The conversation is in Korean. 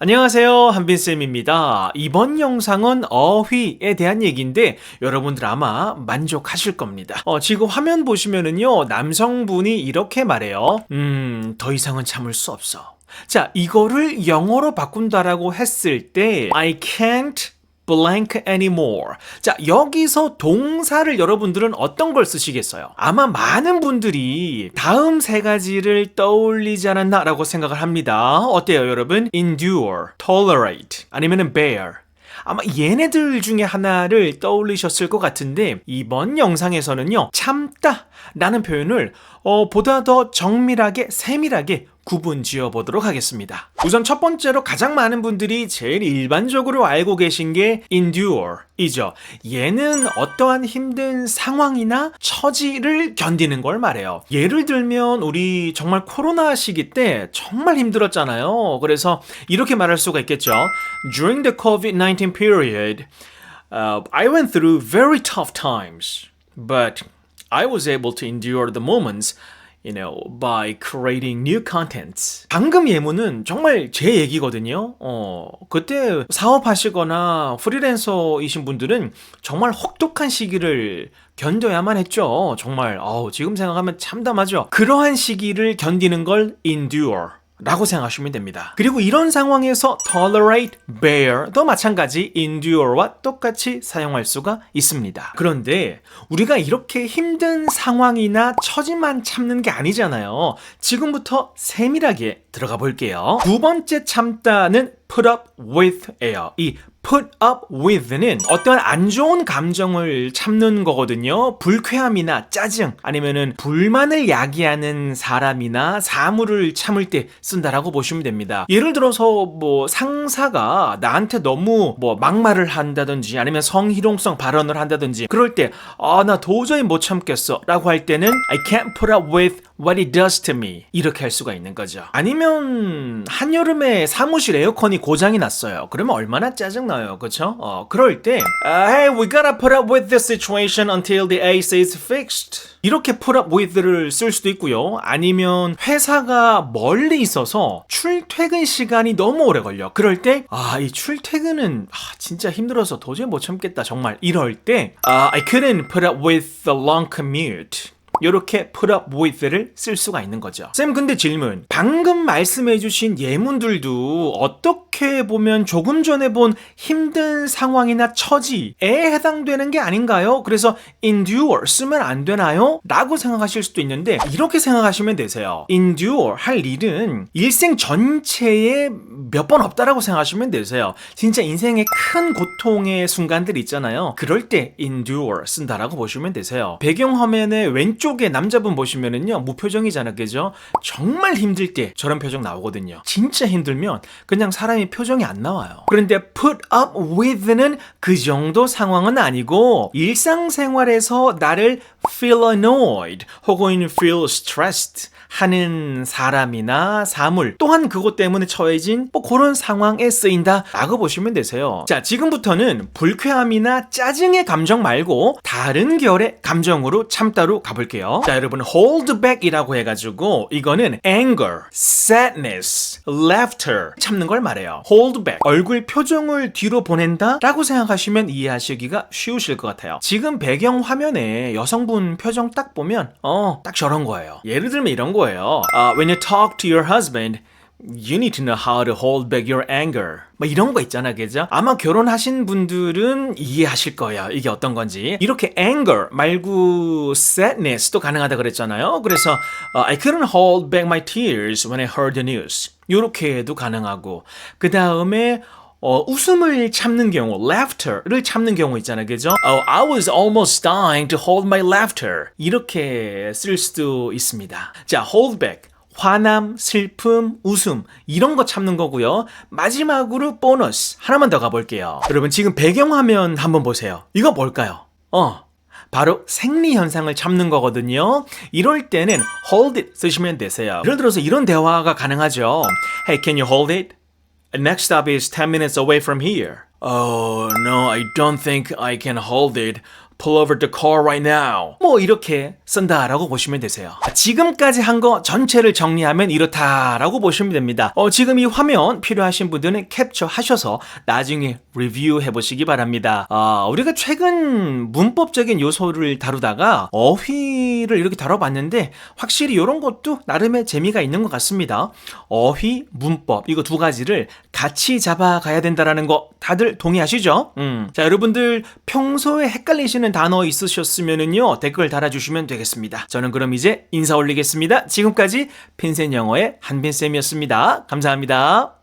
안녕하세요. 한빈쌤입니다. 이번 영상은 어휘에 대한 얘기인데 여러분들 아마 만족하실 겁니다. 어, 지금 화면 보시면은요, 남성분이 이렇게 말해요. 음, 더 이상은 참을 수 없어. 자, 이거를 영어로 바꾼다라고 했을 때, I can't blank anymore. 자, 여기서 동사를 여러분들은 어떤 걸 쓰시겠어요? 아마 많은 분들이 다음 세 가지를 떠올리지 않았나라고 생각을 합니다. 어때요, 여러분? endure, tolerate, 아니면은 bear. 아마 얘네들 중에 하나를 떠올리셨을 것 같은데 이번 영상에서는요 참다 라는 표현을 어, 보다 더 정밀하게 세밀하게 구분 지어 보도록 하겠습니다. 우선 첫 번째로 가장 많은 분들이 제일 일반적으로 알고 계신 게 endure 이죠. 얘는 어떠한 힘든 상황이나 처지를 견디는 걸 말해요. 예를 들면 우리 정말 코로나 시기 때 정말 힘들었잖아요. 그래서 이렇게 말할 수가 있겠죠. During the COVID-19 period, uh, I went through very tough times, but I was able to endure the moments you know, by creating new contents. 방금 예문은 정말 제 얘기거든요. 어, 그때 사업하시거나 프리랜서이신 분들은 정말 혹독한 시기를 견뎌야만 했죠. 정말, 어우, 지금 생각하면 참담하죠. 그러한 시기를 견디는 걸 endure. 라고 생각하시면 됩니다. 그리고 이런 상황에서 tolerate, bear도 마찬가지 endure와 똑같이 사용할 수가 있습니다. 그런데 우리가 이렇게 힘든 상황이나 처지만 참는 게 아니잖아요. 지금부터 세밀하게 들어가 볼게요. 두 번째 참다는 put up with예요. 이 put up with는 어떤 안 좋은 감정을 참는 거거든요. 불쾌함이나 짜증 아니면은 불만을 야기하는 사람이나 사물을 참을 때 쓴다라고 보시면 됩니다. 예를 들어서 뭐 상사가 나한테 너무 뭐 막말을 한다든지 아니면 성희롱성 발언을 한다든지 그럴 때 아 나 도저히 못 참겠어라고 할 때는 I can't put up with what it does to me 이렇게 할 수가 있는 거죠. 아니면 한여름에 사무실 에어컨이 고장이 났어요. 그러면 얼마나 짜증 나요, 그렇죠? 어, 그럴 때 uh, Hey, we gotta put up with this situation until the AC is fixed. 이렇게 put up with를 쓸 수도 있고요. 아니면 회사가 멀리 있어서 출퇴근 시간이 너무 오래 걸려. 그럴 때 아, 이 출퇴근은 아, 진짜 힘들어서 도저히 못 참겠다. 정말 이럴 때 uh, I couldn't put up with the long commute. 이렇게 put up with를 쓸 수가 있는 거죠. 쌤, 근데 질문. 방금 말씀해주신 예문들도 어떻게 보면 조금 전에 본 힘든 상황이나 처지에 해당되는 게 아닌가요? 그래서 endure 쓰면 안 되나요? 라고 생각하실 수도 있는데 이렇게 생각하시면 되세요. endure 할 일은 일생 전체에 몇 번 없다라고 생각하시면 되세요. 진짜 인생의 큰 고통의 순간들 있잖아요. 그럴 때 endure 쓴다라고 보시면 되세요. 배경 화면에 왼쪽에 남자분 보시면은요 무표정이잖아 그죠? 정말 힘들 때 저런 표정 나오거든요. 진짜 힘들면 그냥 사람이 표정이 안 나와요. 그런데 put up with는 그 정도 상황은 아니고 일상생활에서 나를 feel annoyed 혹은 feel stressed 하는 사람이나 사물 또한 그것 때문에 처해진 뭐 그런 상황에 쓰인다. 라고 보시면 되세요. 자 지금부터는 불쾌함이나 짜증의 감정 말고 다른 결의 감정으로 참다로 가볼게요. 자 여러분 hold back 이라고 해가지고 이거는 anger, sadness, laughter 참는 걸 말해요. hold back 얼굴 표정을 뒤로 보낸다 라고 생각하시면 이해하시기가 쉬우실 것 같아요. 지금 배경 화면에 여성분 표정 딱 보면 어 딱 저런 거예요. 예를 들면 이런 거 거예요. Uh, when you talk to your husband, you need to know how to hold back your anger. 뭐 이런 거 있잖아, 그죠? 아마 결혼하신 분들은 이해하실 거예요. 이게 어떤 건지. 이렇게 anger 말고 sadness도 가능하다 그랬잖아요. 그래서 uh, I couldn't hold back my tears when I heard the news. 이렇게 해도 가능하고 그 다음에 어, 웃음을 참는 경우, laughter를 참는 경우 있잖아요. 그죠? Oh, I was almost dying to hold my laughter. 이렇게 쓸 수도 있습니다. 자, hold back. 화남, 슬픔, 웃음 이런 거 참는 거고요. 마지막으로 보너스 하나만 더 가볼게요. 여러분 지금 배경화면 한번 보세요. 이거 뭘까요? 어, 바로 생리 현상을 참는 거거든요. 이럴 때는 hold it 쓰시면 되세요. 예를 들어서 이런 대화가 가능하죠. Hey, can you hold it? Next stop is 10 minutes away from here. Oh, no, I don't think I can hold it. Pull over the car right now. 뭐 이렇게 쓴다라고 보시면 되세요. 지금까지 한 거 전체를 정리하면 이렇다라고 보시면 됩니다. 어, 지금 이 화면 필요하신 분들은 캡처 하셔서 나중에 리뷰해 보시기 바랍니다. 아, 우리가 최근 문법적인 요소를 다루다가 어휘를 이렇게 다뤄봤는데 확실히 이런 것도 나름의 재미가 있는 것 같습니다. 어휘, 문법 이거 두 가지를 같이 잡아가야 된다라는 거 다들 동의하시죠? 음. 자, 여러분들 평소에 헷갈리시는 단어 있으셨으면은요 댓글 달아주시면 되겠습니다. 저는 그럼 이제 인사 올리겠습니다. 지금까지 핀센 영어의 한빈쌤이었습니다. 감사합니다.